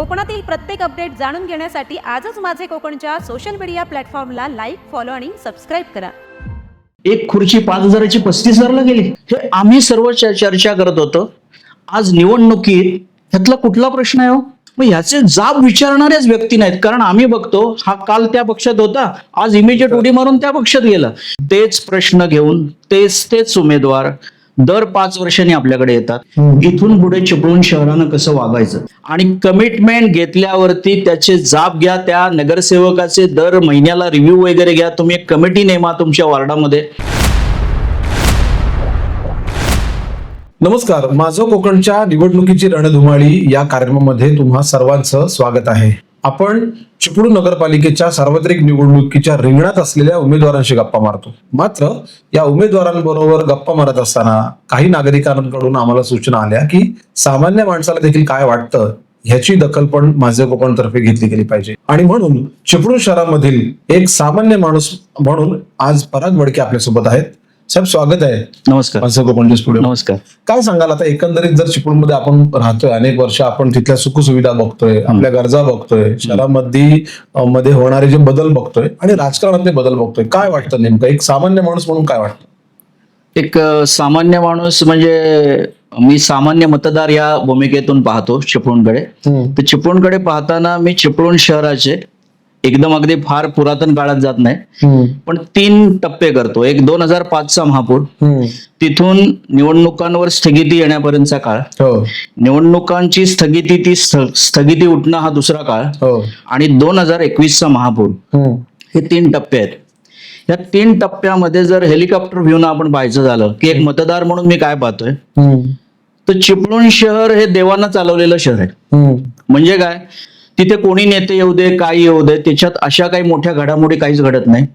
कोकणातील प्रत्येक अपडेट जाणून घेण्यासाठी आजच माझे कोकणच्या सोशल मीडिया प्लॅटफॉर्मला लाईक फॉलो आणि सबस्क्राईब करा. एक खुर्ची पाच हजाराची पस्तीस हजारला गेली. हे आम्ही सर्व चर्चा करत होतो. आज निवडणुकीत ह्यातला कुठला प्रश्न आहे हो? मग ह्याचे जाब विचारणाऱ्याच व्यक्ती नाहीत. कारण आम्ही बघतो हा काल त्या पक्षात होता. आज इमिजिएट उडी मारून त्या पक्षात गेला. तेच प्रश्न घेऊन तेच तेच उमेदवार दर पाच वर्षांनी आपल्याकडे येतात. इथून पुढे चिपळूण शहरानं कसं वागायचं? आणि कमिटमेंट घेतल्यावरती त्याचे जाब घ्या त्या नगरसेवकाचे दर महिन्याला रिव्ह्यू वगैरे घ्या. तुम्ही एक कमिटी नेमा तुमच्या वार्डामध्ये. नमस्कार. माझं कोकणच्या निवडणुकीची रणधुमाळी या कार्यक्रमामध्ये तुम्हा सर्वांचं स्वागत आहे. आपण चिपळूण नगरपालिकेच्या सार्वत्रिक निवडणुकीच्या रिंगणात असलेल्या उमेदवारांशी गप्पा मारतो. मात्र या उमेदवारांबरोबर गप्पा मारत असताना काही नागरिकांकडून आम्हाला सूचना आल्या की सामान्य माणसाला देखील काय वाटतं ह्याची दखल पण माझे कोकणतर्फे घेतली गेली पाहिजे. आणि म्हणून चिपळूण शहरामधील एक सामान्य माणूस म्हणून आज पराग वडके आपल्यासोबत आहेत. साहेब स्वागत आहे. नमस्कार. नमस्कार. काय सांगाल आता? एकंदरीत जर चिपळूणमध्ये आपण राहतोय अनेक वर्ष आपण तिथल्या सुखसुविधा बघतोय आपल्या गरजा बघतोय शहरामध्ये मध्ये होणारे जे बदल बघतोय आणि राजकारणातले बदल बघतोय काय वाटतं नेमकं? एक सामान्य माणूस म्हणून काय वाटतं? एक सामान्य माणूस म्हणजे मी सामान्य मतदार या भूमिकेतून पाहतो चिपळूणकडे. तर चिपळूणकडे पाहताना मी चिपळूण शहराचे एकदम अगदी फार पुरातन काळात जात नाही. पण तीन टप्पे करतो. एक दोन हजार पाचचा महापूर. तिथून निवडणुकांवर स्थगिती येण्यापर्यंतचा काळ. हो. निवडणुकांची स्थगिती ती स्थ- स्थगिती उठणं हा दुसरा काळ. हो. आणि दोन हजार एकवीसचा महापूर. हे तीन टप्पे आहेत. या तीन टप्प्यामध्ये जर हेलिकॉप्टर व्ह्यून आपण पाहायचं झालं की एक मतदार म्हणून मी काय पाहतोय? तर चिपळूण शहर हे देवानं चालवलेलं शहर आहे. म्हणजे काय? तिथे कोणी नेते येऊ दे काय येऊ दे त्याच्यात अशा काही मोठ्या घडामोडी काहीच घडत नाही.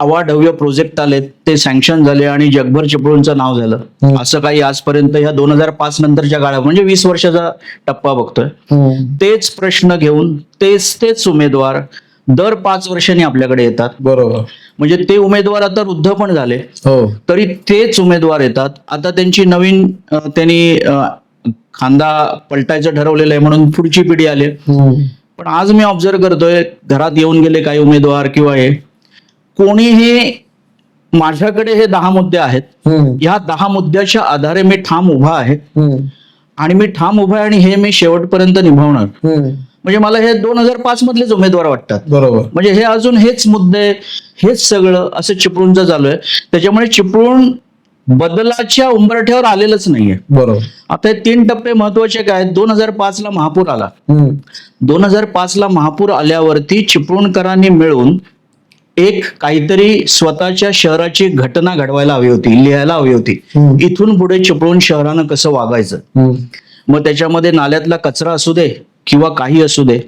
अवाढव्य प्रोजेक्ट आले ते सँक्शन झाले आणि जगभर चिपळूणचं नाव झालं. असं काही आजपर्यंत ह्या दोन हजार पाच नंतरच्या काळात म्हणजे वीस वर्षाचा टप्पा बघतोय. तेच प्रश्न घेऊन तेच तेच उमेदवार दर पाच वर्षांनी आपल्याकडे येतात. बरोबर. म्हणजे ते उमेदवार आता वृद्ध पण झाले. हो. तरी तेच उमेदवार येतात. आता त्यांची नवीन त्यांनी खांदा पलटायचं ठरवलेलं आहे म्हणून पुढची पिढी आली पण आज मी ऑब्झर्व करतोय घरात येऊन गेले काही उमेदवार किंवा हे कोणीही माझ्याकडे हे दहा मुद्दे आहेत. ह्या दहा मुद्द्याच्या आधारे मी ठाम उभा आहे. आणि मी ठाम उभा आहे आणि हे मी शेवटपर्यंत निभावणार. म्हणजे मला हे दोन हजार पाच मधलेच उमेदवार वाटतात. बरोबर. म्हणजे हे अजून हेच मुद्दे हेच सगळं असं चिपळूणचं चालू आहे. त्याच्यामुळे चिपळूण बदलाच्या उंबरठ्यावर आलेलंच नाहीये. बरोबर. आता हे तीन टप्पे महत्त्वाचे काय दोन हजार पाच ला महापूर आला. दोन हजार पाच ला महापूर आल्यावरती चिपळूणकरांनी मिळून एक काहीतरी स्वतःच्या शहराची घटना घडवायला हवी होती लिहायला हवी होती. इथून पुढे चिपळूण शहरानं कसं वागायचं? मग त्याच्यामध्ये नाल्यातला कचरा असू दे किंवा काही असू दे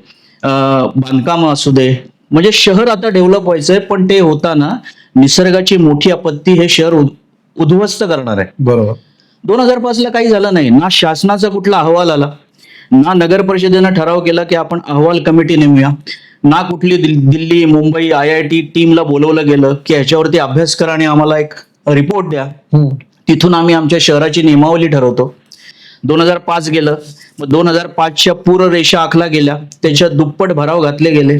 बांधकाम असू दे म्हणजे शहर आता डेव्हलप व्हायचंय पण ते होताना निसर्गाची मोठी आपत्ती हे शहर उद्ध्वस्त करणार आहे. बरोबर. दोन हजार पाच ला काही झालं नाही. ना शासनाचा कुठला अहवाल आला ना नगर परिषदेनं ठराव केला की आपण अहवाल कमिटी नेमूया ना कुठली दिल- Delhi Mumbai I I T टीमला बोलवलं गेलं की ह्याच्यावरती अभ्यास करा आणि आम्हाला एक रिपोर्ट द्या. तिथून आम्ही आमच्या शहराची नियमावली ठरवतो. दोन हजार पाच गेलं मग दोन हजार पाचच्या पूर रेषा आखल्या गेल्या. त्याच्यात दुप्पट भराव घातले गेले.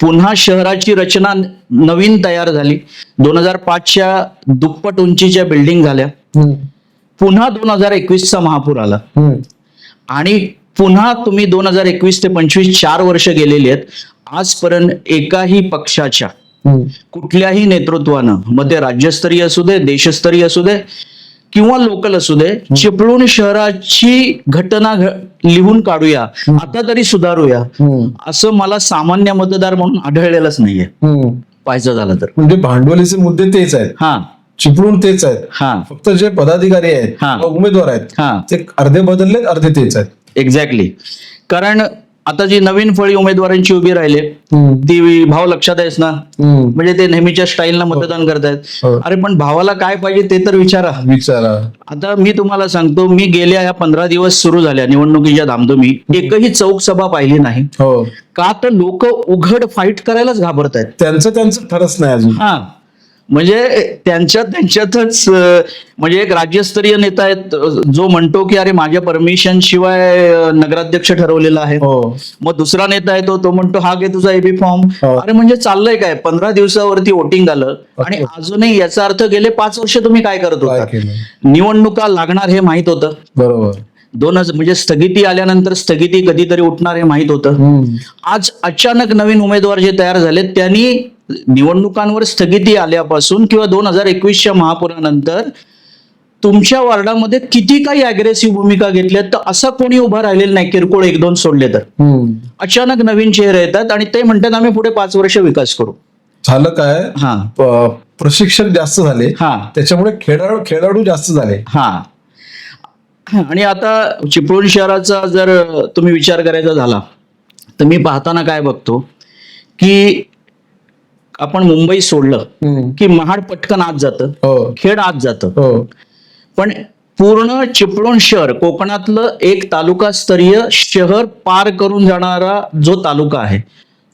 पुन्हा शहराची रचना नवीन तयार झाली. दोन हजार पाचच्या दुप्पट उंचीच्या बिल्डिंग झाल्या. पुन्हा दोन हजार एकवीसचा महापूर आला. आणि पुन्हा तुम्ही दोन हजार एकवीस ते पंचवीस चार वर्ष गेलेली आहेत. आजपर्यंत एकाही पक्षाच्या कुठल्याही नेतृत्वानं मग ते राज्यस्तरीय असू दे देशस्तरीय असू दे किंवा लोकल असू दे चिपळूण शहराची घटना लिहून काढूया. आता तरी सुधारूया. असं मला सामान्य मतदार म्हणून आढळलेलंच नाहीये. पाहायचं झालं तर. म्हणजे भांडवलीचे मुद्दे तेच आहेत. हा. चिपळूण तेच आहेत. हा. फक्त जे पदाधिकारी आहेत हा. उमेदवार आहेत हा. ते अर्धे बदललेत अर्धे तेच आहेत. एक्झॅक्टली कारण आता जी नवीन फळी उमेदवारांची उभी राहिले ती भाव लक्षात आहेस ना? म्हणजे ते नेहमीच्या स्टाईलनं मतदान करतायत. हो. अरे पण भावाला काय पाहिजे ते तर विचारा. विचारा. आता मी तुम्हाला सांगतो मी गेल्या या पंधरा दिवस सुरू झाल्या निवडणुकीच्या धामधुमी एकही चौक सभा पाहिली नाही. हो. का तर लोक उघड फाईट करायलाच घाबरतायत. त्यांचं त्यांचं ठरच नाही अजून. हा. म्हणजे त्यांच्या त्यांच्यातच म्हणजे एक राज्यस्तरीय नेता आहेत जो म्हणतो की अरे माझ्या परमिशन शिवाय नगराध्यक्ष ठरवलेला आहे. हो. मग दुसरा नेता आहे तो तो म्हणतो हा घे तुझा एबी फॉर्म हो. अरे म्हणजे चाललंय काय? पंधरा दिवसावरती वोटिंग आलं आणि अजूनही याचा अर्थ गेले पाच वर्ष तुम्ही काय करत होता? निवडणुका लागणार हे माहीत होतं. बरोबर. दोन हजार म्हणजे स्थगिती आल्यानंतर स्थगिती कधीतरी उठणार हे माहीत होतं. आज अचानक नवीन उमेदवार जे तयार झाले त्यांनी निवडणुकांवर स्थगिती आल्यापासून किंवा दोन हजार एकवीसच्या महापुरानंतर तुमच्या वार्डामध्ये किती काही अग्रेसिव्ह भूमिका घेतल्या तर असं कोणी उभं राहिलेलं नाही. किरकोळ एक दोन सोडले तर. अचानक नवीन चेहरे येतात आणि ते म्हणतात आम्ही पुढे पाच वर्ष विकास करू. झालं काय? हा. प्रशिक्षक जास्त झाले. हा. त्याच्यामुळे खेळाडू खेळाडू जास्त झाले. हा. आणि आता चिपळूण शहराचा जर तुम्ही विचार करायचा झाला तर मी पाहताना काय बघतो की आपण मुंबई सोडलं. की महाड पटकन आत जातं हो. खेड आत जातं. हो. पण पूर्ण चिपळूण शहर कोकणातलं एक तालुका स्तरीय शहर पार करून जाणारा जो तालुका आहे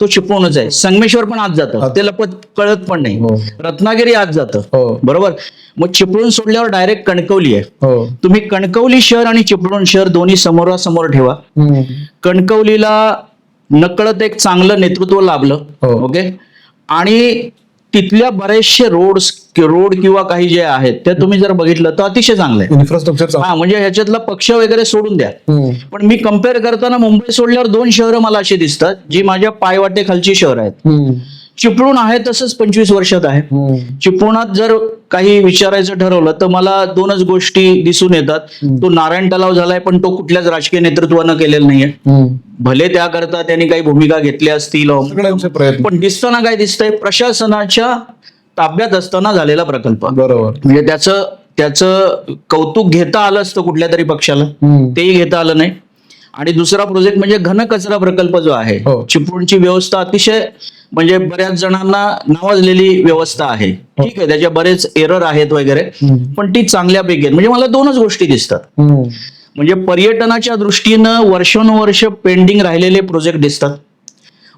तो चिपळूणच आहे. संगमेश्वर पण आत जातं. त्याला पण कळत पण नाही. हो. रत्नागिरी आत जातं. हो. बरोबर? मग चिपळूण सोडल्यावर डायरेक्ट कणकवली आहे. हो. तुम्ही कणकवली शहर आणि चिपळूण शहर दोन्ही समोरासमोर ठेवा. कणकवलीला नकळत एक चांगलं नेतृत्व लाभलं. हो. ओके? आणि तिथल्या बरेचसे रोड्स रोड किंवा काही जे आहेत ते तुम्ही जर बघितलं तर अतिशय चांगलं आहे इन्फ्रास्ट्रक्चर. हा म्हणजे ह्याच्यातला पक्ष वगैरे सोडून द्या. पण मी कंपेअर करताना मुंबई सोडल्यावर दोन शहरं मला अशी दिसतात जी माझ्या पायवाटे खालची शहर आहेत. चिपळूण आहे तसंच पंचवीस वर्षात आहे. हम्म. चिपळुणात जर काही विचारायचं ठरवलं तर मला दोनच गोष्टी दिसून येतात. तो नारायण तलाव झालाय पण तो कुठल्याच राजकीय नेतृत्वानं केलेला नाहीये. भले त्याकरता त्यांनी काही भूमिका घेतल्या असतील प्रयत्न. पण दिसताना काय दिसतंय? प्रशासनाच्या ताब्यात असताना झालेला प्रकल्प. बरोबर. म्हणजे त्याचं त्याचं कौतुक घेता आलं असतं कुठल्या तरी पक्षाला. तेही घेता आलं नाही. आणि दुसरा प्रोजेक्ट म्हणजे घनकचरा प्रकल्प जो आहे हो. चिपळूणची व्यवस्था अतिशय म्हणजे बऱ्याच जणांना नावाजलेली व्यवस्था आहे ठीक आहे त्याच्या बरेच एरर आहेत वगैरे. पण ती चांगल्यापैकी म्हणजे मला दोनच गोष्टी दिसतात. म्हणजे पर्यटनाच्या दृष्टीनं वर्षानुवर्ष पेंडिंग राहिलेले प्रोजेक्ट दिसतात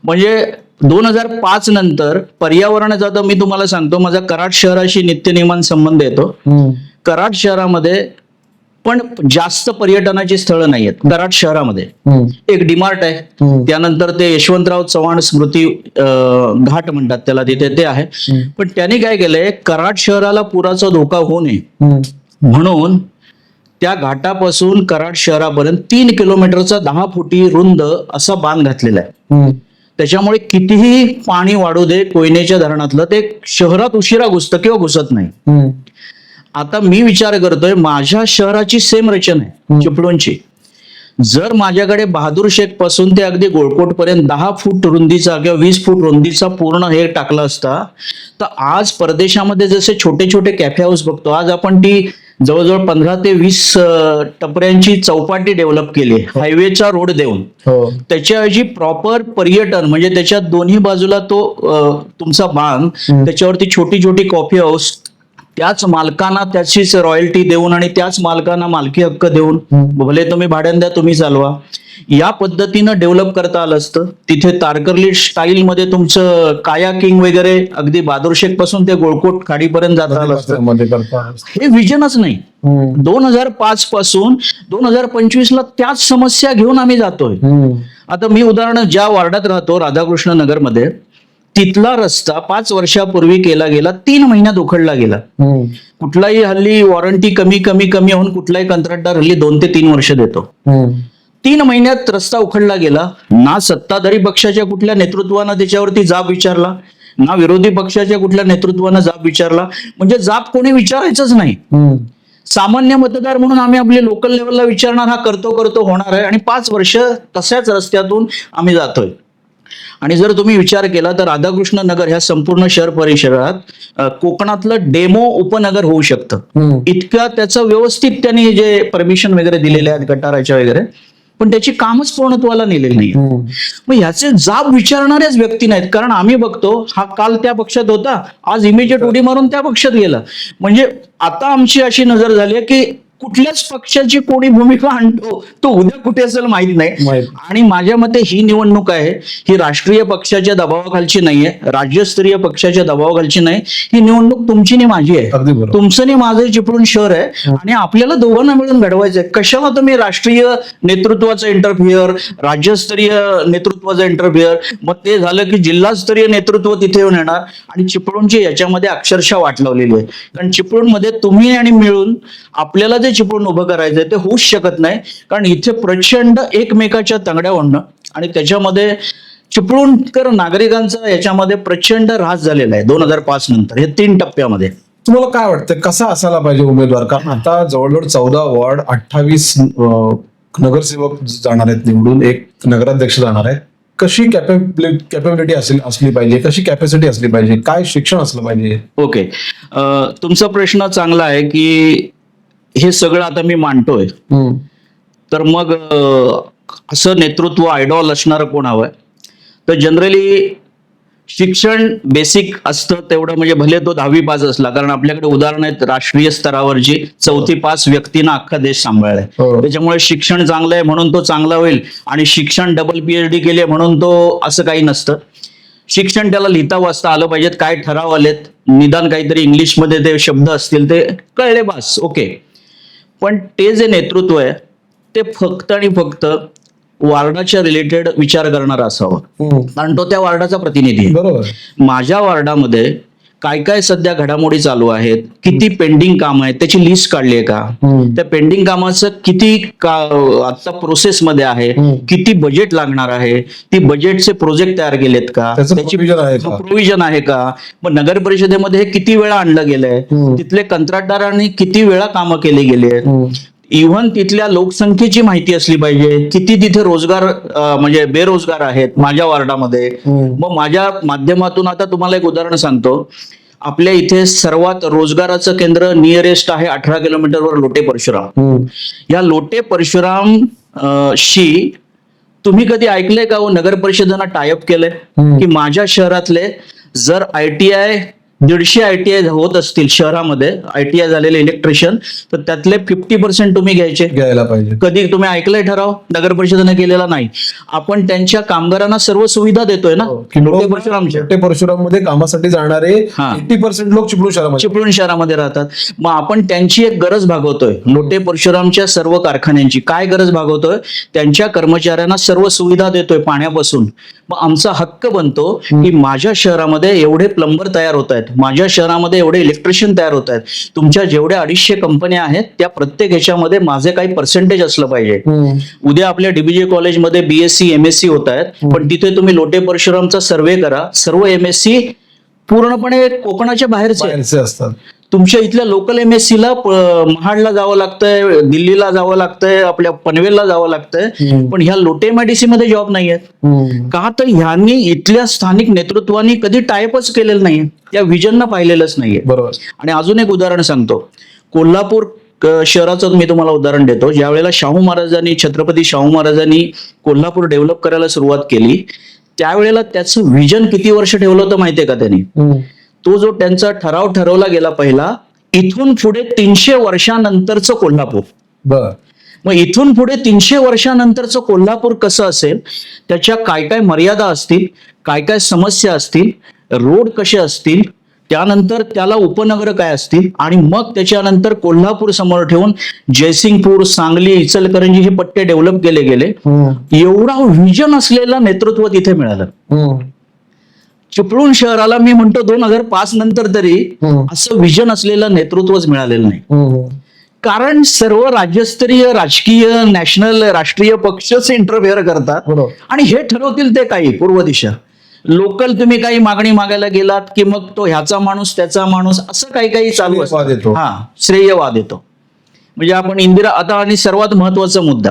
म्हणजे दोन हजार पाच नंतर पर्यावरणाचा तर मी तुम्हाला सांगतो माझा कराड शहराशी नित्यनियमान संबंध येतो. कराड शहरामध्ये पण जास्त पर्यटनाची स्थळं नाही आहेत कराड शहरामध्ये. एक डिमार्ट आहे. त्यानंतर ते यशवंतराव चव्हाण स्मृती घाट म्हणतात त्याला तिथे ते आहे. पण त्यांनी काय केलंय कराड शहराला पुराचा धोका होऊ नये. म्हणून त्या घाटापासून कराड शहरापर्यंत तीन किलोमीटरचा दहा फुटी रुंद असा बांध घातलेला आहे. त्याच्यामुळे कितीही पाणी वाढू दे कोयनेच्या धरणातलं ते शहरात उशिरा घुसतं किंवा घुसत नाही. आता मी विचार करतोय माझ्या शहराची सेम रचना आहे चिपळूणची. जर माझ्याकडे बहादूर शेखपासून ते अगदी गोळकोट पर्यंत दहा फूट रुंदीचा किंवा वीस फूट रुंदीचा पूर्ण हे टाकला असता तर आज परदेशामध्ये जसे छोटे छोटे कॅफे हाऊस बघतो आज आपण ती जवळजवळ पंधरा ते वीस टपऱ्यांची चौपाटी डेव्हलप केली हायवेचा रोड देऊन. हो. त्याच्याऐवजी प्रॉपर पर्यटन म्हणजे त्याच्या दोन्ही बाजूला तो तुमचा बांध त्याच्यावरती छोटी छोटी कॉफी हाऊस त्याच मालकांना त्याचीच रॉयल्टी देऊन आणि त्याच मालकांना मालकी हक्क देऊन भले तुम्ही भाड्यानं द्या तुम्ही चालवा या पद्धतीनं डेव्हलप करता आलं असतं. तिथे तारकर्ली स्टाईल मध्ये तुमचं काया किंग वगैरे अगदी बहादूरशेखपासून ते गोळकोट खाडीपर्यंत जाता आलं असतं. हे विजनच नाही. दोन हजार पाच पासून दोन हजार पंचवीस ला त्याच समस्या घेऊन आम्ही जातोय. आता मी उदाहरण ज्या वार्डात राहतो राधाकृष्ण नगरमध्ये तिथला रस्ता पाच वर्षापूर्वी केला गेला तीन महिन्यात उखडला गेला हम्म. कुठलाही हल्ली वॉरंटी कमी कमी कमी होऊन कुठलाही कंत्राटदार हल्ली दोन ते तीन वर्ष देतो हम्म. तीन महिन्यात रस्ता उखडला गेला ना सत्ताधारी पक्षाच्या कुठल्या नेतृत्वानं त्याच्यावरती जाब विचारला ना विरोधी पक्षाच्या कुठल्या नेतृत्वानं जाब विचारला म्हणजे जाब कोणी विचारायचंच नाही हम्म. सामान्य मतदार म्हणून आम्ही आपले लोकल लेवलला विचारणार हा करतो करतो होणार आहे आणि पाच वर्ष तशाच रस्त्यातून आम्ही जातोय आणि जर तुम्ही विचार केला तर राधाकृष्ण नगर ह्या संपूर्ण शहर परिसरात कोकणातलं डेमो उपनगर होऊ शकतं. इतक्या त्याचं व्यवस्थित त्यांनी जे परमिशन वगैरे दिलेले आहेत गटाराच्या वगैरे पण त्याची कामच पूर्णत्वाला नेलेली नाही. मग ह्याचे जाब विचारणाऱ्याच व्यक्ती नाहीत कारण आम्ही बघतो हा काल त्या पक्षात होता आज इमिजिएट उडी मारून त्या पक्षात गेला म्हणजे आता आमची अशी नजर झाली आहे की कुठल्याच पक्षाची कोणी भूमिका आणतो तो उद्या कुठे असेल माहीत नाही. आणि माझ्या मते ही निवडणूक आहे ही राष्ट्रीय पक्षाच्या दबावाखालची नाहीये राज्यस्तरीय पक्षाच्या दबावाखालची नाही ही निवडणूक तुमची आणि माझी आहे. तुमचं आणि माझं चिपळूण शहर आहे आणि आपल्याला दोघांना मिळून घडवायचं आहे कशाला तुम्ही राष्ट्रीय नेतृत्वाचं इंटरफिअर राज्यस्तरीय नेतृत्वाचं इंटरफिअर मग ते झालं की जिल्हास्तरीय नेतृत्व तिथे येऊन येणार. आणि चिपळूणची याच्यामध्ये अक्षरशः वाट लावलेली आहे. कारण चिपळूणमध्ये तुम्ही आणि मिळून आपल्याला जे चिपळूण उभं करायचंय ते होऊच शकत नाही. कारण इथे प्रचंड एकमेकाच्या तंगड्या ओढणं आणि त्याच्यामध्ये चिपळूणकर नागरिकांचा याच्यामध्ये प्रचंड ऱ्हास झालेला आहे दोन हजार पाच नंतर हे तीन टप्प्यामध्ये. तुम्हाला काय वाटतं कसा असायला पाहिजे उमेदवार? कारण आता जवळजवळ चौदा वॉर्ड अठ्ठावीस नगरसेवक जाणार आहेत निवडून एक नगराध्यक्ष जाणार आहेत. कशी कॅपेबिलिटी कॅपेबिलिटी असली असली पाहिजे कशी कॅपॅसिटी असली पाहिजे काय शिक्षण असलं पाहिजे? ओके. तुमचा प्रश्न चांगला आहे की हे सगळं आता मी मांडतोय. तर मग असं नेतृत्व आयडॉल असणारं कोण हवंय? तर जनरली शिक्षण बेसिक असतं तेवढं म्हणजे भले तो दहावी पास असला कारण आपल्याकडे उदाहरण आहेत राष्ट्रीय स्तरावरची चौथी पास व्यक्तीनं अख्खा देश सांभाळलाय. हो. त्याच्यामुळे शिक्षण चांगलं आहे म्हणून तो चांगला होईल आणि शिक्षण डबल पीएचडी केले म्हणून तो असं काही नसतं. शिक्षण त्याला लिहिता वाचता आलं पाहिजेत काय ठराव आलेत निदान काहीतरी इंग्लिशमध्ये ते शब्द असतील ते कळले बास ओके पण ते जे नेतृत्व आहे ते फक्त आणि फक्त वार्डाच्या रिलेटेड विचार करणारं असावं. कारण तो त्या वार्डाचा प्रतिनिधी आहे. बरोबर. माझ्या वार्डामध्ये काय काय सध्या घडामोडी चालू आहेत? किती पेंडिंग काम आहेत? त्याची लिस्ट काढली आहे का. त्या पेंडिंग कामाचं किती का आता प्रोसेसमध्ये आहे? हम्म. किती बजेट लागणार आहे? ती बजेटचे प्रोजेक्ट तयार केलेत का? त्याचं आहे? प्रोव्हिजन आहे का? मग नगर परिषदेमध्ये हे किती वेळा आणलं गेलंय. तिथले कंत्राटदारांनी किती वेळा कामं केली गेली आहेत इव्हन तिथल्या लोकसंख्येची माहिती असली पाहिजे. किती तिथे रोजगार म्हणजे बेरोजगार आहेत माझ्या वार्डामध्ये. मग माझ्या माध्यमातून आता तुम्हाला एक उदाहरण सांगतो. आपल्या इथे सर्वात रोजगाराचं केंद्र नियरेस्ट आहे अठरा किलोमीटरवर लोटे परशुराम. या लोटे परशुराम शी तुम्ही कधी ऐकलंय का हो नगर परिषदेनं टायअप केलंय. की माझ्या शहरातले जर आय टी आय दीडशे आय टी आय होत असतील शहरामध्ये. आय टी आय झालेले इलेक्ट्रिशियन तर त्यातले फिफ्टी पर्सेंट तुम्ही घ्यायचे. घ्यायला पाहिजे. कधी? तुम्ही ऐकलंय ठराव? नगर परिषदेने केलेला नाही. आपण त्यांच्या कामगारांना सर्व सुविधा देतोय ना? लोटे परशुराममध्ये कामासाठी जाणारे. एटी पर्सेंट लोक चिपळूण शहरामध्ये. चिपळूण शहरामध्ये राहतात. मग आपण त्यांची एक गरज भागवतोय. लोटे परशुरामच्या सर्व कारखान्यांची काय गरज भागवतोय? त्यांच्या कर्मचाऱ्यांना सर्व सुविधा देतोय पाण्यापासून. मग आमचा हक्क बनतो की माझ्या शहरामध्ये एवढे प्लंबर तयार होत आहेत. माझ्या शहरामध्ये एवढे इलेक्ट्रिशियन तयार होत आहेत. तुमच्या जेवढ्या अडीचशे कंपन्या आहेत त्या प्रत्येक ह्याच्यामध्ये माझे काही पर्सेंटेज असलं पाहिजे. उद्या आपल्या डीबीजे कॉलेजमध्ये बीएससी एमएससी होत आहेत पण तिथे तुम्ही लोटे परशुरामचा सर्वे करा. सर्व एमएससी पूर्णपणे कोकणाच्या आहेत. बाहेरचे असतात. तुमच्या इथल्या लोकल एम एस महाडला जावं लागतंय दिल्लीला जावं लागतंय आपल्या पनवेलला जावं लागतंय. पण ह्या लोटे मेडिसी मध्ये जॉब नाही आहेत. का तर ह्यांनी इथल्या स्थानिक नेतृत्वानी कधी टायपच केलेलं नाहीये. त्या विजननं पाहिलेलंच नाहीये. बरोबर. आणि अजून एक उदाहरण सांगतो. कोल्हापूर शहराचं मी तुम्हाला उदाहरण देतो. ज्या वेळेला शाहू महाराजांनी छत्रपती शाहू महाराजांनी कोल्हापूर डेव्हलप करायला सुरुवात केली त्यावेळेला त्याचं विजन किती वर्ष ठेवलं होतं माहितीये का त्यांनी. तो जो त्यांचा ठराव ठरवला गेला पहिला इथून पुढे तीनशे वर्षानंतरचं कोल्हापूर. बर. मग इथून पुढे तीनशे वर्षानंतरचं कोल्हापूर कसं असेल? त्याच्या काय काय मर्यादा असतील? काय काय समस्या असतील? रोड कसे असतील? त्यानंतर त्याला उपनगर काय असतील? आणि मग त्याच्यानंतर कोल्हापूर समोर ठेवून जयसिंगपूर सांगली इचलकरंजी हे पट्टे डेव्हलप केले गेले. एवढा विजन असलेलं नेतृत्व तिथे मिळालं. चिपळूण शहराला मी म्हणतो दोन हजार पाच नंतर तरी हम्म. असं विजन असलेलं नेतृत्वच मिळालेलं नाही. हम्म. कारण सर्व राज्यस्तरीय राजकीय नॅशनल राष्ट्रीय पक्षच इंटरफेअर करतात. आणि हे ठरवतील ते काही पूर्व दिशा. लोकल तुम्ही काही मागणी मागायला गेलात की मग तो ह्याचा माणूस त्याचा माणूस असं काही काही चालू. असतं. हा श्रेयवाद येतो. म्हणजे आपण इंदिरा आता आणि सर्वात महत्त्वाचा मुद्दा.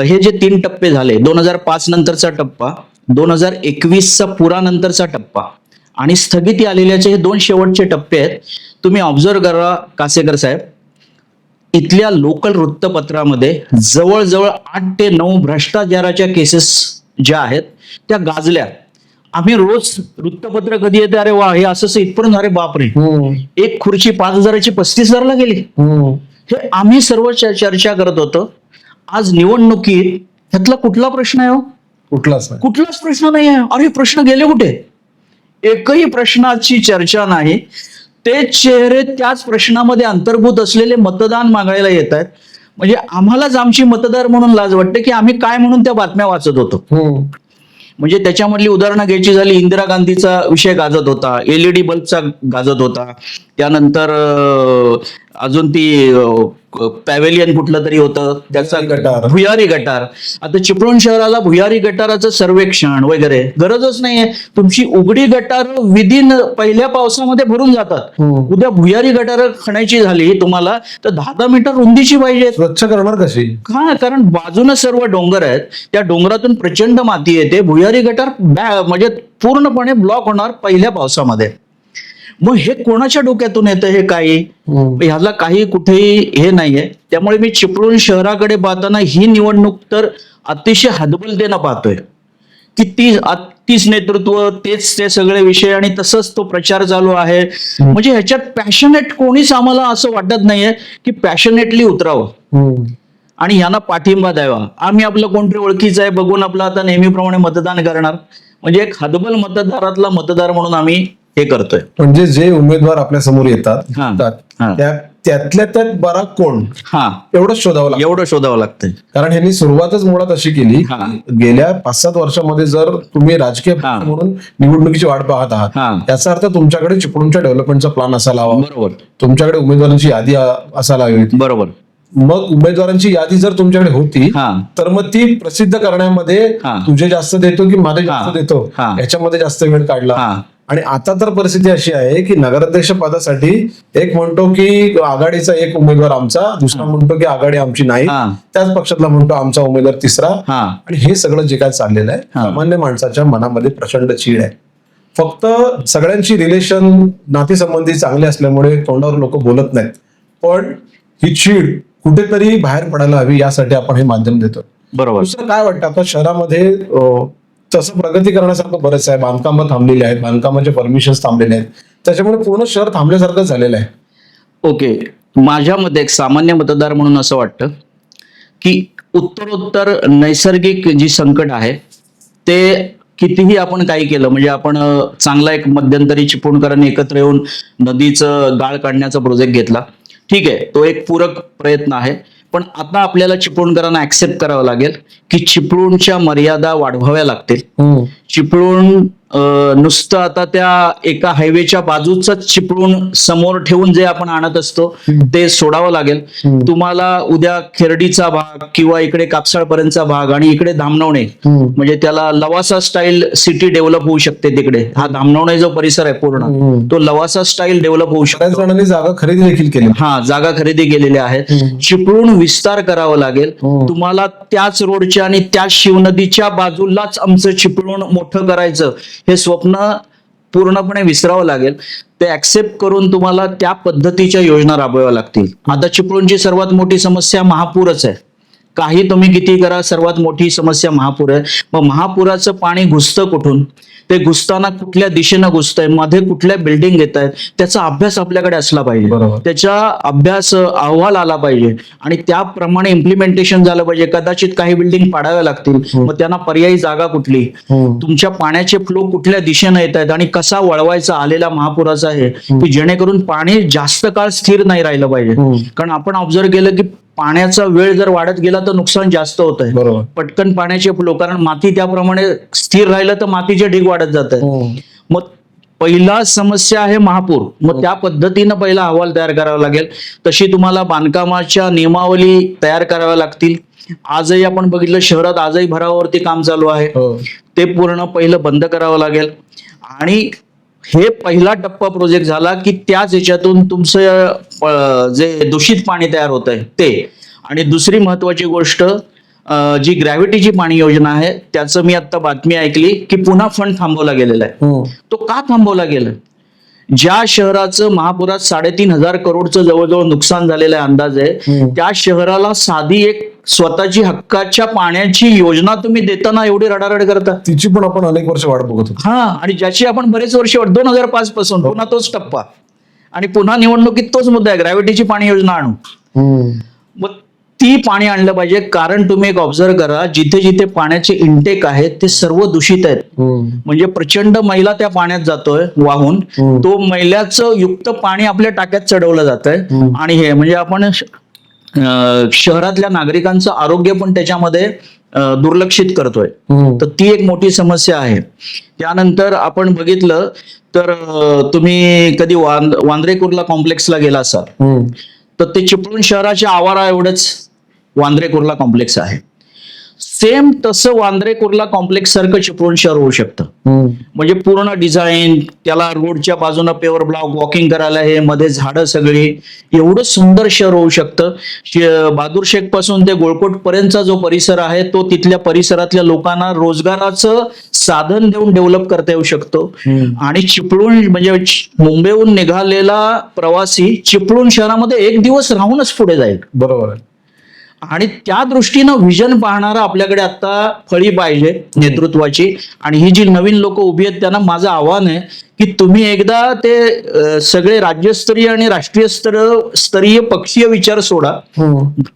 हे जे तीन टप्पे झाले दोन हजार पाच नंतरचा टप्पा दोन हजार एकवीसचा पुरा नंतरचा टप्पा. आणि स्थगिती आलेल्याचे हे दोन शेवटचे टप्पे आहेत. तुम्ही ऑब्झर्व करा कासेकर साहेब. इथल्या लोकल वृत्तपत्रामध्ये जवळजवळ आठ ते नऊ भ्रष्टाचाराच्या केसेस ज्या आहेत त्या गाजल्या. आम्ही रोज वृत्तपत्र कधी येते? अरे वा हे असं इथपर्यंत अरे बापरे. हम्म. एक खुर्ची पाच हजाराची पस्तीस हजारला गेली. हम्म. हे आम्ही सर्व चर्चा करत होतो. आज निवडणुकीत ह्यातला कुठला प्रश्न आहे हो? कुठलाच नाही. कुठलाच प्रश्न नाही आहे अरे प्रश्न गेले कुठे? एकही प्रश्नाची चर्चा नाही. ते चेहरे त्याच प्रश्नामध्ये अंतर्भूत असलेले मतदान मागायला येत आहेत म्हणजे आम्हालाच आमची मतदार म्हणून लाज वाटते की आम्ही काय म्हणून त्या बातम्या वाचत होतो. म्हणजे त्याच्यामधली उदाहरणं घ्यायची झाली इंदिरा गांधीचा विषय गाजत होता एलईडी बल्बचा गाजत होता. त्यानंतर अजून ती पॅव्हेलियन कुठलं तरी होतं त्याचा भुयारी गटार. भुयारी गटार. आता चिपळूण शहराला भुयारी गटाराचं सर्वेक्षण वगैरे गरजच नाहीये. तुमची उघडी गटार विदिन पहिल्या पावसामध्ये भरून जातात. हम्म. उद्या भुयारी गटार खणायची झाली तुम्हाला तर दहा दहा मीटर रुंदीची पाहिजे. स्वच्छ करणार कशी? हा कारण बाजूनं सर्व डोंगर आहेत. त्या डोंगरातून प्रचंड माती येते. भुयारी गटार म्हणजे पूर्णपणे ब्लॉक होणार पहिल्या पावसामध्ये. मग हे कोणाच्या डोक्यातून येतं हे काही. ह्याला काही कुठेही हे नाहीये. त्यामुळे मी चिपळूण शहराकडे पाहताना ही निवडणूक तर अतिशय हतबलतेनं पाहतोय. की ती तीच नेतृत्व तेच ते सगळे विषय आणि तसंच तो प्रचार चालू आहे. म्हणजे ह्याच्यात पॅशनेट कोणीच आम्हाला असं वाटत नाहीये की पॅशनेटली उतरावं. आणि यांना पाठिंबा द्यावा. आम्ही आपलं कोणतरी ओळखीचं आहे बघून आपलं आता नेहमीप्रमाणे मतदान करणार. म्हणजे एक हदबल मतदारातला मतदार म्हणून आम्ही हे करतोय म्हणजे जे उमेदवार आपल्यासमोर येतात हा. त्या- त्या- त्यातल्या त्यात बरा कोण हा एवढंच शोधावं लागतं एवढं शोधावं लागतंय कारण ह्यांनी सुरुवातच मुळात अशी केली हा. गेल्या पाच सात वर्षामध्ये जर तुम्ही राजकीय पक्ष हा. म्हणून निवडणुकीची वाट पाहत हा. आहात याचा अर्थ तुमच्याकडे चिपळूणच्या डेव्हलपमेंटचा प्लॅन असायला हवा बरोबर तुमच्याकडे उमेदवारांची यादी अ, असायला हवी बरोबर मग उमेदवारांची यादी जर तुमच्याकडे होती हा तर मग ती प्रसिद्ध करण्यामध्ये हा. तुझे जास्त देतो की माझे हा. जास्त देतो हा. याच्यामध्ये जास्त वेळ काढला हा. आणि आता तर परिस्थिती अशी आहे की नगराध्यक्ष पदासाठी एक म्हणतो की आघाडीचा एक उमेदवार आमचा दुसरा म्हणतो की आघाडी आमची नाही. त्याच पक्षातला म्हणतो आमचा उमेदवार तिसरा. आणि हे सगळं जे काय चाललेलं आहे. सामान्य माणसाच्या मनामध्ये प्रचंड चीड आहे. फक्त सगळ्यांची रिलेशन नातेसंबंधी चांगले असल्यामुळे तोंडावर लोक बोलत नाहीत. पण ही चीड कुठेतरी बाहेर पडायला हवी यासाठी आपण हे माध्यम देतो बरोबर. दुसरं काय वाटतं? आता शहरामध्ये तसं प्रगती करण्यासारखं बरंच आहे. बांधकामं थांबलेली आहेत. बांधकामाचे परमिशन थांबलेले आहेत. त्याच्यामुळे पूर्ण शहर थांबल्यासारखं झालेलं आहे. ओके. माझ्या मते एक सामान्य मतदार म्हणून असं वाटतं की उत्तरोत्तर नैसर्गिक जी संकट आहे ते कितीही आपण काही केलं म्हणजे आपण चांगला एक मध्यंतरी चिपळूणकरांनी एकत्र येऊन नदीचं गाळ काढण्याचा प्रोजेक्ट घेतला. ठीक आहे. तो एक पूरक प्रयत्न आहे. पण आता आपल्याला चिपळूणकरांना ऍक्सेप्ट करावं लागेल की चिपळूणच्या मर्यादा वाढवाव्या लागतील. चिपळूण अं, नुसतं आता त्या एका हायवेच्या बाजूच चिपळूण समोर ठेवून जे आपण आणत असतो ते सोडावं लागेल. तुम्हाला उद्या खेरडीचा भाग किंवा इकडे कापसाळ पर्यंतचा भाग आणि इकडे धामणवणे म्हणजे त्याला लवासा स्टाईल सिटी डेव्हलप होऊ शकते तिकडे. हा धामणवणे जो परिसर आहे पूर्ण तो लवासा स्टाईल डेव्हलप होऊ शकतो. जागा खरेदी देखील केली. हा जागा खरेदी केलेल्या आहेत चिपळूण विस्तार करावा लागेल. हम्म. तुम्हाला त्याच रोडच्या आणि त्याच शिवनदीच्या बाजूलाच आमचं चिपळूण मोठं करायचं. हे स्वप्न पूर्णपणे विसरावं लागेल. ते ऍक्सेप्ट करून तुम्हाला त्या पद्धतीच्या योजना राबवाव्या लागतील. आता चिपळूणची सर्वात मोठी समस्या महापूरच आहे. काही तुम्ही किती करा सर्वात मोठी समस्या महापूर आहे. मग महापुराचं पाणी घुसतं कुठून? ते घुसताना कुठल्या दिशेनं घुसतंय? मध्ये कुठल्या बिल्डिंग येत आहेत त्याचा अभ्यास आपल्याकडे असला पाहिजे. बरोबर. त्याचा अभ्यास अहवाल आला पाहिजे. आणि त्याप्रमाणे इम्प्लिमेंटेशन झालं पाहिजे. कदाचित काही बिल्डिंग पाडाव्या लागतील. मग त्यांना पर्यायी जागा कुठली? तुमच्या पाण्याचे फ्लो कुठल्या दिशेनं येत आहेत आणि कसा वळवायचा आलेला महापुराचा आहे की जेणेकरून पाणी जास्त काळ स्थिर नाही राहिलं पाहिजे. कारण आपण ऑब्झर्व केलं की पाण्याचा वेळ जर वाढत गेला तर नुकसान जास्त होत आहे पटकन पाण्याचे फ्लो कारण माती त्याप्रमाणे स्थिर राहिलं तर मातीचे ढीग वाढत जात आहे मग पहिला समस्या आहे महापूर. मग त्या पद्धतीनं पहिला अहवाल तयार करावा लागेल. तशी तुम्हाला बांधकामाच्या नियमावली तयार कराव्या लागतील. आजही आपण बघितलं शहरात आजही भरावावरती काम चालू आहे. हो. ते पूर्ण पहिलं बंद करावं लागेल. आणि हे पहिला टप्पा प्रोजेक्ट झाला की त्याच ह्याच्यातून तुमचं जे दूषित पाणी तयार होत आहे ते. आणि दुसरी महत्वाची गोष्ट जी ग्रॅव्हिटीची पाणी योजना आहे त्याचं मी आता बातमी ऐकली की पुन्हा फंड थांबवला गेलेला आहे. तो का थांबवला गेला? ज्या शहराचं महापुरात साडेतीन हजार करोडचं जवळजवळ नुकसान झालेलं आहे अंदाज आहे त्या शहराला साधी एक स्वतःची हक्काच्या पाण्याची योजना तुम्ही देताना एवढी रडारड करता? तिची पण आपण अनेक वर्ष वाट बघत हा आणि ज्याची आपण बरेच वर्ष दोन हजार पाच पासून पुन्हा तोच टप्पा. आणि पुन्हा निवडणुकीत तोच मुद्दा आहे ग्रॅव्हिटीची पाणी योजना आणू. मग ती पाणी आणलं पाहिजे कारण तुम्ही एक ऑब्झर्व करा जिथे जिथे पाण्याचे इंटेक आहेत ते सर्व दूषित आहेत. म्हणजे प्रचंड मैला त्या पाण्यात जातोय वाहून. तो मैल्याचं युक्त पाणी आपल्या टाक्यात चढवलं जात आहे. आणि हे म्हणजे आपण शहरातल्या नागरिकांचं आरोग्य पण त्याच्यामध्ये दुर्लक्षित करतोय. तर ती एक मोठी समस्या आहे. त्यानंतर आपण बघितलं तर तुम्ही कधी वांद वांद्रे कुर्ला कॉम्प्लेक्सला गेला असाल. तर ते चिपळूण शहराच्या आवारा एवढंच वांद्रे कुर्ला कॉम्प्लेक्स आहे. सेम तसं वांद्रे कुर्ला कॉम्प्लेक्स सारखं चिपळूण शहर होऊ शकतं. म्हणजे पूर्ण डिझाईन त्याला रोडच्या बाजूनं पेवर ब्लॉक वॉकिंग करायला हे मध्ये झाडं सगळी एवढं सुंदर शहर होऊ शकतं. बहादूर शेखपासून ते गोळकोट पर्यंतचा जो परिसर आहे तो तिथल्या परिसरातल्या लोकांना रोजगाराचं साधन देऊन डेव्हलप करता येऊ शकतो. आणि चिपळूण म्हणजे मुंबईहून निघालेला प्रवासी चिपळूण शहरामध्ये एक दिवस राहूनच पुढे जाईल. बरोबर आणि त्या दृष्टीनं विजन पाहणारा आपल्याकडे आता फळी पाहिजे नेतृत्वाची. आणि ही जी नवीन लोक उभी आहेत त्यांना माझं आव्हान आहे की तुम्ही एकदा ते सगळे राज्यस्तरीय आणि राष्ट्रीय स्तर स्तरीय पक्षीय विचार सोडा.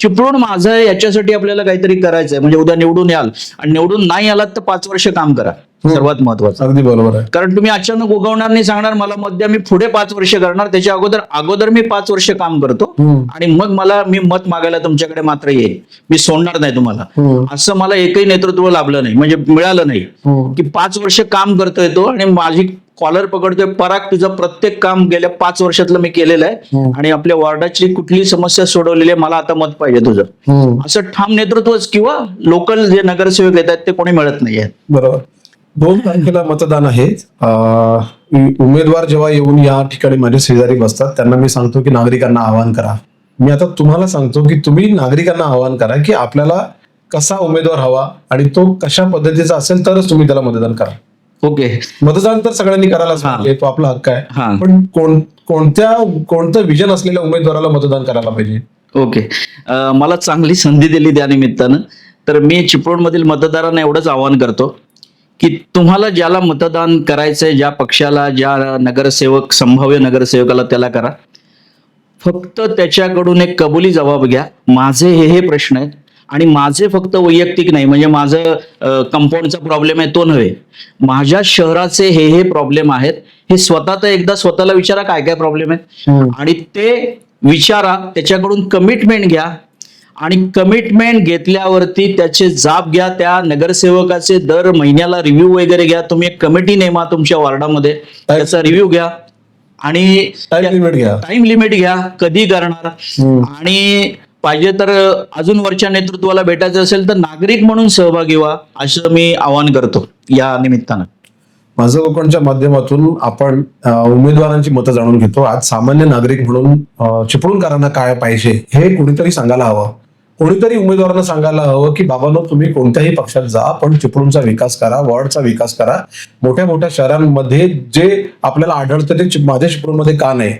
चिपळूण माझं याच्यासाठी आपल्याला काहीतरी करायचं आहे म्हणजे उद्या निवडून याल. आणि निवडून नाही आलात तर पाच वर्ष काम करा. सर्वात महत्वाचं. अगदी बरोबर आहे. कारण तुम्ही अचानक उगवणार नाही सांगणार मला मत द्या मी पुढे पाच वर्ष करणार त्याच्या अगोदर अगोदर मी पाच वर्ष काम करतो आणि मग मला मी मत मागायला तुमच्याकडे मात्र येईल. मी सोडणार नाही तुम्हाला. असं मला एकही नेतृत्व लाभलं नाही म्हणजे मिळालं नाही. की पाच वर्ष काम करतोय तो आणि माझी कॉलर पकडतोय पराग तुझं प्रत्येक काम गेल्या पाच वर्षातलं मी केलेलं आहे आणि आपल्या वॉर्डाची कुठली समस्या सोडवलेली आहे मला आता मत पाहिजे तुझं. असं ठाम नेतृत्वच किंवा लोकल जे नगरसेवक येत आहेत ते कोणी मिळत नाहीये. बरोबर. दोन तारखेला मतदान आहे. उमेदवार जेव्हा येऊन या ठिकाणी माझ्या शेजारी बसतात त्यांना मी सांगतो की नागरिकांना आवाहन करा. मी आता तुम्हाला सांगतो की तुम्ही नागरिकांना आवाहन करा की आपल्याला कसा उमेदवार हवा आणि तो कशा पद्धतीचा असेल तरच तुम्ही त्याला मतदान करा. ओके. मतदान तर सगळ्यांनी करायलाच. पाहिजे तो आपला हक्क. आहे. पण कोण कोणत्या कोणतं विजन असलेल्या उमेदवाराला मतदान करायला पाहिजे? ओके. मला चांगली संधी दिली त्या निमित्तानं. तर मी चिपळूणमधील मतदारांना एवढंच आवाहन करतो की तुम्हाला ज्याला मतदान करायचंय ज्या पक्षाला ज्या नगरसेवक संभाव्य नगरसेवकाला त्याला करा. फक्त त्याच्याकडून एक कबुली जबाब घ्या. माझे हे हे प्रश्न आहेत. आणि माझे फक्त वैयक्तिक नाही म्हणजे माझं कंपाऊंडचा प्रॉब्लेम आहे तो नव्हे. माझ्या शहराचे हे हे प्रॉब्लेम आहेत. हे स्वतः तर एकदा स्वतःला विचारा काय काय प्रॉब्लेम आहेत. आणि ते विचारा त्याच्याकडून कमिटमेंट घ्या. आणि कमिटमेंट घेतल्यावरती त्याचे जाब घ्या त्या नगरसेवकाचे दर महिन्याला रिव्ह्यू वगैरे घ्या. तुम्ही एक कमिटी नेमा तुमच्या वॉर्डामध्ये. त्याचा रिव्ह्यू घ्या. आणि टाइम लिमिट घ्या. टाइम लिमिट घ्या. कधी करणार? आणि पाहिजे तर अजून वरच्या नेतृत्वाला भेटायचं असेल तर नागरिक म्हणून सहभागी व्हा असं मी आवाहन करतो या निमित्तानं. माझं कोकणच्या माध्यमातून आपण उमेदवारांची मतं जाणून घेतो. आज सामान्य नागरिक म्हणून चिपळूणकरांना काय पाहिजे हे कोणीतरी सांगायला हवं. कोणीतरी उमेदवारांना सांगायला हवं की बाबांनो तुम्ही कोणत्याही पक्षात जा पण चिपळूणचा विकास करा वॉर्डचा विकास करा. मोठ्या मोठ्या शहरांमध्ये जे आपल्याला आढळतं ते चि- माझ्या चिपळूणमध्ये का नाही?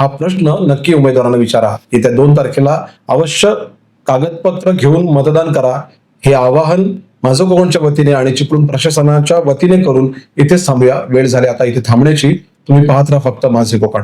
हा प्रश्न नक्की उमेदवारांना विचारा. येत्या दोन तारखेला अवश्य कागदपत्र घेऊन मतदान करा. हे आवाहन माझं कोकणच्या वतीने आणि चिपळूण प्रशासनाच्या वतीने करून इथेच थांबूया. वेळ झाली आता इथे थांबण्याची. तुम्ही पाहत राहा फक्त माझे कोकण.